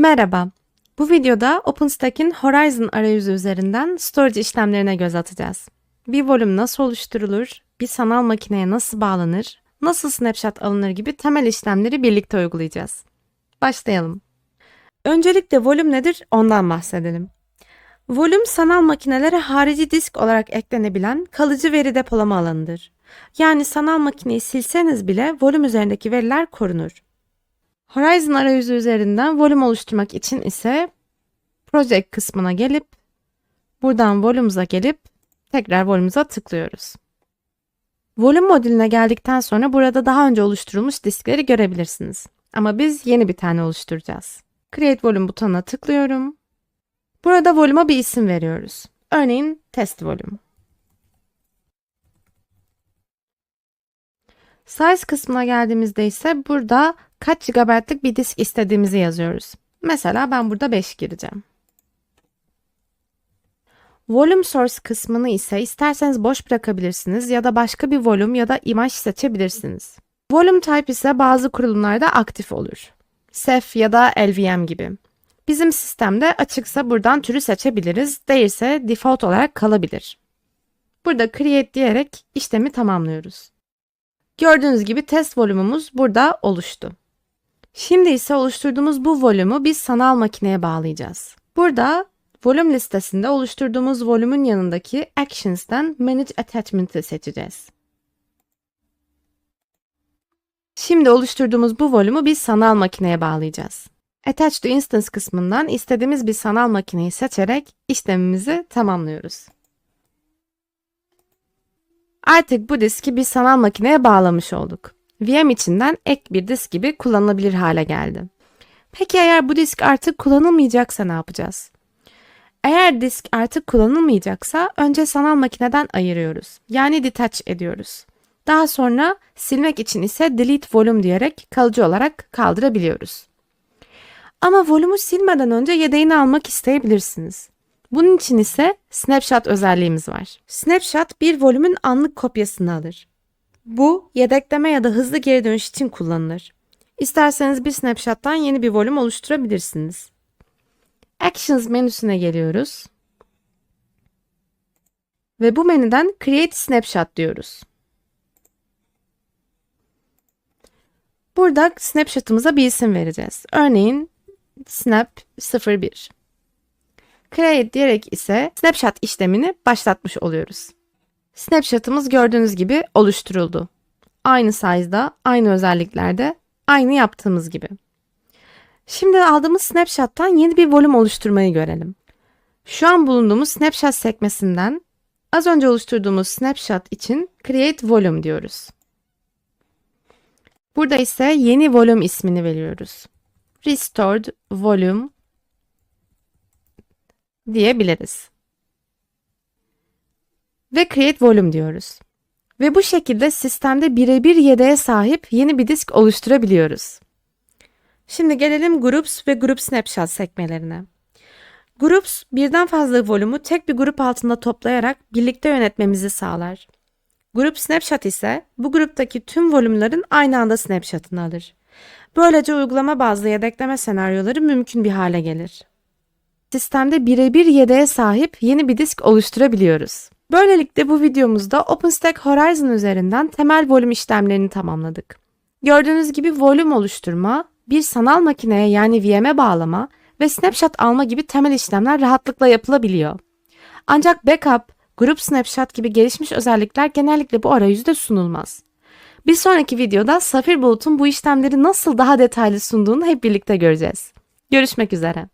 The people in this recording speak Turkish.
Merhaba. Bu videoda OpenStack'in Horizon arayüzü üzerinden storage işlemlerine göz atacağız. Bir volüm nasıl oluşturulur, bir sanal makineye nasıl bağlanır, nasıl snapshot alınır gibi temel işlemleri birlikte uygulayacağız. Başlayalım. Öncelikle volüm nedir ondan bahsedelim. Volüm sanal makinelere harici disk olarak eklenebilen kalıcı veri depolama alanıdır. Yani sanal makineyi silseniz bile volüm üzerindeki veriler korunur. Horizon arayüzü üzerinden volüm oluşturmak için ise Project kısmına gelip buradan Volume'za gelip tekrar Volume'za tıklıyoruz. Volüm modülüne geldikten sonra burada daha önce oluşturulmuş diskleri görebilirsiniz. Ama biz yeni bir tane oluşturacağız. Create Volume butonuna tıklıyorum. Burada volüme bir isim veriyoruz. Örneğin test volüm. Size kısmına geldiğimizde ise burada kaç GB'lık bir disk istediğimizi yazıyoruz. Mesela ben burada 5 gireceğim. Volume Source kısmını ise isterseniz boş bırakabilirsiniz ya da başka bir volüm ya da imaj seçebilirsiniz. Volume Type ise bazı kurulumlarda aktif olur. Ceph ya da LVM gibi. Bizim sistemde açıksa buradan türü seçebiliriz, değilse default olarak kalabilir. Burada create diyerek işlemi tamamlıyoruz. Gördüğünüz gibi test volümümüz burada oluştu. Şimdi ise oluşturduğumuz bu volümü biz sanal makineye bağlayacağız. Burada volüm listesinde oluşturduğumuz volümün yanındaki Actions'ten Manage Attachment'ı seçeceğiz. Şimdi oluşturduğumuz bu volümü biz sanal makineye bağlayacağız. Attach to Instance kısmından istediğimiz bir sanal makineyi seçerek işlemimizi tamamlıyoruz. Artık bu diski bir sanal makineye bağlamış olduk. VM içinden ek bir disk gibi kullanılabilir hale geldi. Peki eğer bu disk artık kullanılmayacaksa ne yapacağız? Eğer disk artık kullanılmayacaksa önce sanal makineden ayırıyoruz. Yani detach ediyoruz. Daha sonra silmek için ise delete volume diyerek kalıcı olarak kaldırabiliyoruz. Ama volümü silmeden önce yedeğini almak isteyebilirsiniz. Bunun için ise snapshot özelliğimiz var. Snapshot bir volümün anlık kopyasını alır. Bu yedekleme ya da hızlı geri dönüş için kullanılır. İsterseniz bir snapshot'tan yeni bir volüm oluşturabilirsiniz. Actions menüsüne geliyoruz. Ve bu menüden Create Snapshot diyoruz. Burada snapshot'ımıza bir isim vereceğiz. Örneğin snap 01. Create diyerek ise snapshot işlemini başlatmış oluyoruz. Snapshot'ımız gördüğünüz gibi oluşturuldu. Aynı size'da, aynı özelliklerde, aynı yaptığımız gibi. Şimdi aldığımız snapshot'tan yeni bir volüm oluşturmayı görelim. Şu an bulunduğumuz snapshot sekmesinden az önce oluşturduğumuz snapshot için create volume diyoruz. Burada ise yeni volüm ismini veriyoruz. Restored volume diyebiliriz. Ve create volume diyoruz. Ve bu şekilde sistemde birebir yedeğe sahip yeni bir disk oluşturabiliyoruz. Şimdi gelelim Groups ve Group Snapshot sekmelerine. Groups birden fazla volümü tek bir grup altında toplayarak birlikte yönetmemizi sağlar. Grup Snapshot ise bu gruptaki tüm volümlerin aynı anda snapshot'ını alır. Böylece uygulama bazlı yedekleme senaryoları mümkün bir hale gelir. Sistemde birebir yedeğe sahip yeni bir disk oluşturabiliyoruz. Böylelikle bu videomuzda OpenStack Horizon üzerinden temel volüm işlemlerini tamamladık. Gördüğünüz gibi volüm oluşturma, bir sanal makineye yani VM'e bağlama ve snapshot alma gibi temel işlemler rahatlıkla yapılabiliyor. Ancak backup, grup snapshot gibi gelişmiş özellikler genellikle bu arayüzde sunulmaz. Bir sonraki videoda Safir Bulut'un bu işlemleri nasıl daha detaylı sunduğunu hep birlikte göreceğiz. Görüşmek üzere.